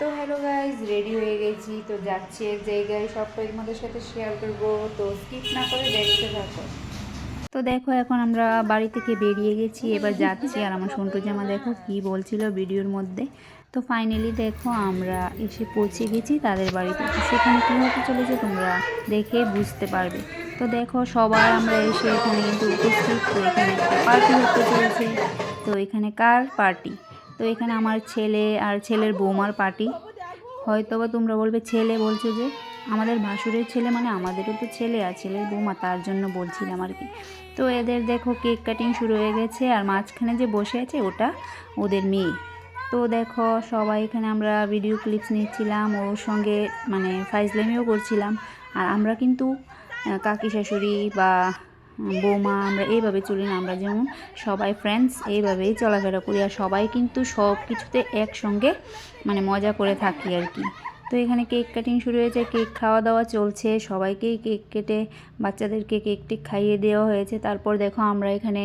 তো hello guys ready হয়ে গেছি। তো যাচ্ছি এক জায়গায় সবটাই তোমাদের সাথে শেয়ার করব। তো স্কিপ না করে দেখতে থাকো। তো দেখো, এখন আমরা বাড়ি থেকে বেরিয়ে গেছি, এবার যাচ্ছি। আর আমার সন্টু জামা দেখো কি বলছিল ভিডিওর মধ্যে। তো ফাইনালি দেখো, আমরা এসে পৌঁছে গেছি তাদের বাড়িতে। সেখানে কী হতে চলেছে তোমরা দেখে বুঝতে পারবে। তো দেখো, সবাই আমরা এসে এখানে কিন্তু উপস্থিত। তো এখানে পার্টি হতে চলেছে। তো এখানে কার পার্টি তো এখানে আমার ছেলে আর ছেলের বৌমার পার্টি। হয়তো বা তোমরা বলবে, ছেলে বলছো যে? আমাদের ভাসুরের ছেলে মানে আমাদেরও তো ছেলে আর ছেলের বৌমা, তার জন্য বলছিলাম আর কি। তো এদের দেখো কেক কাটিং শুরু হয়ে গেছে আর মাঝখানে যে বসে আছে ওটা ওদের মেয়ে। তো দেখো সবাই এখানে আমরা ভিডিও ক্লিপস নিচ্ছিলাম, ওর সঙ্গে মানে ফাইজলামিও করছিলাম। আর আমরা কিন্তু কাকি শাশুড়ি বা বৌমা, আমরা এইভাবে চলি না। আমরা যেমন সবাই ফ্রেন্ডস এইভাবেই চলাফেরা করি। আর সবাই কিন্তু সব কিছুতে একসঙ্গে মানে মজা করে থাকি আর কি। তো এখানে কেক কাটিং শুরু হয়েছে কেক খাওয়া দাওয়া চলছে সবাইকেই কেক কেটে বাচ্চাদেরকে কেক খাইয়ে দেওয়া হয়েছে। তারপর দেখো আমরা এখানে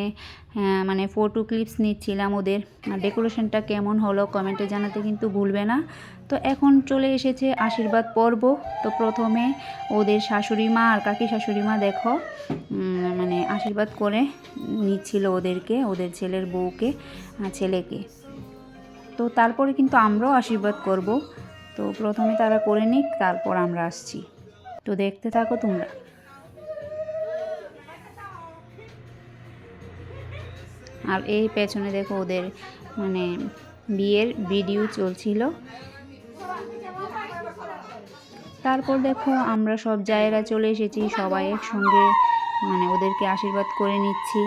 হ্যাঁ, মানে ফটো ক্লিপস নিচ্ছিলাম ওদের। ডেকোরেশনটা কেমন হলো কমেন্টে জানাতে কিন্তু ভুলবে না। তো এখন চলে এসেছে আশীর্বাদ পর্ব। তো প্রথমে ওদের শাশুড়ি মা আর কাকি শাশুড়ি মা দেখো মানে আশীর্বাদ করে নিচ্ছিল ওদেরকে ওদের ছেলের বউকে ছেলেকে। তো তারপরে কিন্তু আমরাও আশীর্বাদ করব। তো প্রথমে তারা করে নিক, তারপর আমরা আসছি। তো দেখতে থাকো তোমরা। আর এই পেছনে দেখো ওদের মানে বিয়ের ভিডিও চলছিল। তারপর দেখো আমরা সব জায়গা চলে এসেছি, সবাই একসঙ্গে মানে ওদেরকে আশীর্বাদ করে নিচ্ছি।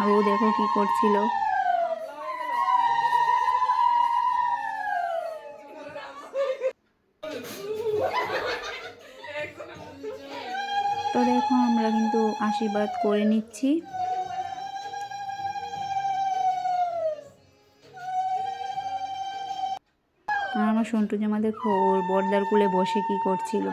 আর ও দেখো কি করছিল। তো দেখো আমরা কিন্তু আশীর্বাদ করে নিচ্ছি। আর আমার সন্টু জামা দেখো ওর বর্দার কুলে বসে কি করছিল?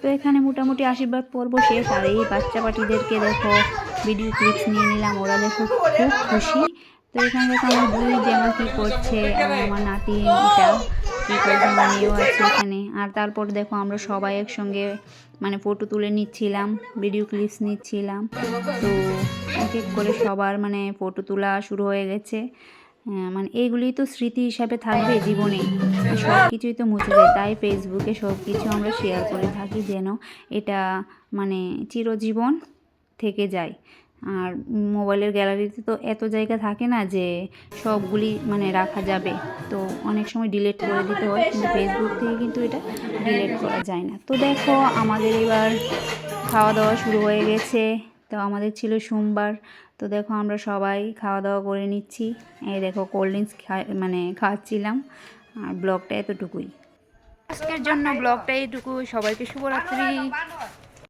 তো এখানে মোটামুটি আশীর্বাদ পর্ব শেষ, আর এই বাচ্চা পাটিদেরকে দেখো ভিডিও ক্লিপস নিয়ে নিলাম। ওরা দেখো খুব খুশি। তো এখানে দেখো আমার দুই জামা কী করছে আর আমার নাতি এটা কী করছে মানিও আছে এখানে। আর তারপর দেখো আমরা সবাই একসঙ্গে মানে ফটো তুলে নিচ্ছিলাম ভিডিও ক্লিপস নিচ্ছিলাম। তো এক এক করে সবার মানে ফটো তোলা শুরু হয়ে গেছে। মানে এইগুলি তো স্মৃতি হিসাবে থাকবে জীবনে। সব কিছুই তো মুছে যায়। তাই ফেসবুকে সব কিছু আমরা শেয়ার করে থাকি যেন এটা মানে চিরজীবন থেকে যায়। আর মোবাইলের গ্যালারিতে তো এত জায়গা থাকে না যে সবগুলি মানে রাখা যাবে। তো অনেক সময় ডিলিট করে দিতে হয়, কিন্তু ফেসবুক থেকে কিন্তু এটা ডিলেট করা যায় না। তো দেখো, আমাদের এবার খাওয়া দাওয়া শুরু হয়ে গেছে। তো আমাদের ছিল সোমবার। তো দেখো, আমরা সবাই খাওয়া দাওয়া করে নিচ্ছি। এই দেখো কোল্ড ড্রিঙ্কস মানে খাওয়াচ্ছিলাম আর ব্লগটা এতটুকুই। আজকের জন্য ব্লগটা এইটুকু। সবাইকে শুভরাত্রি।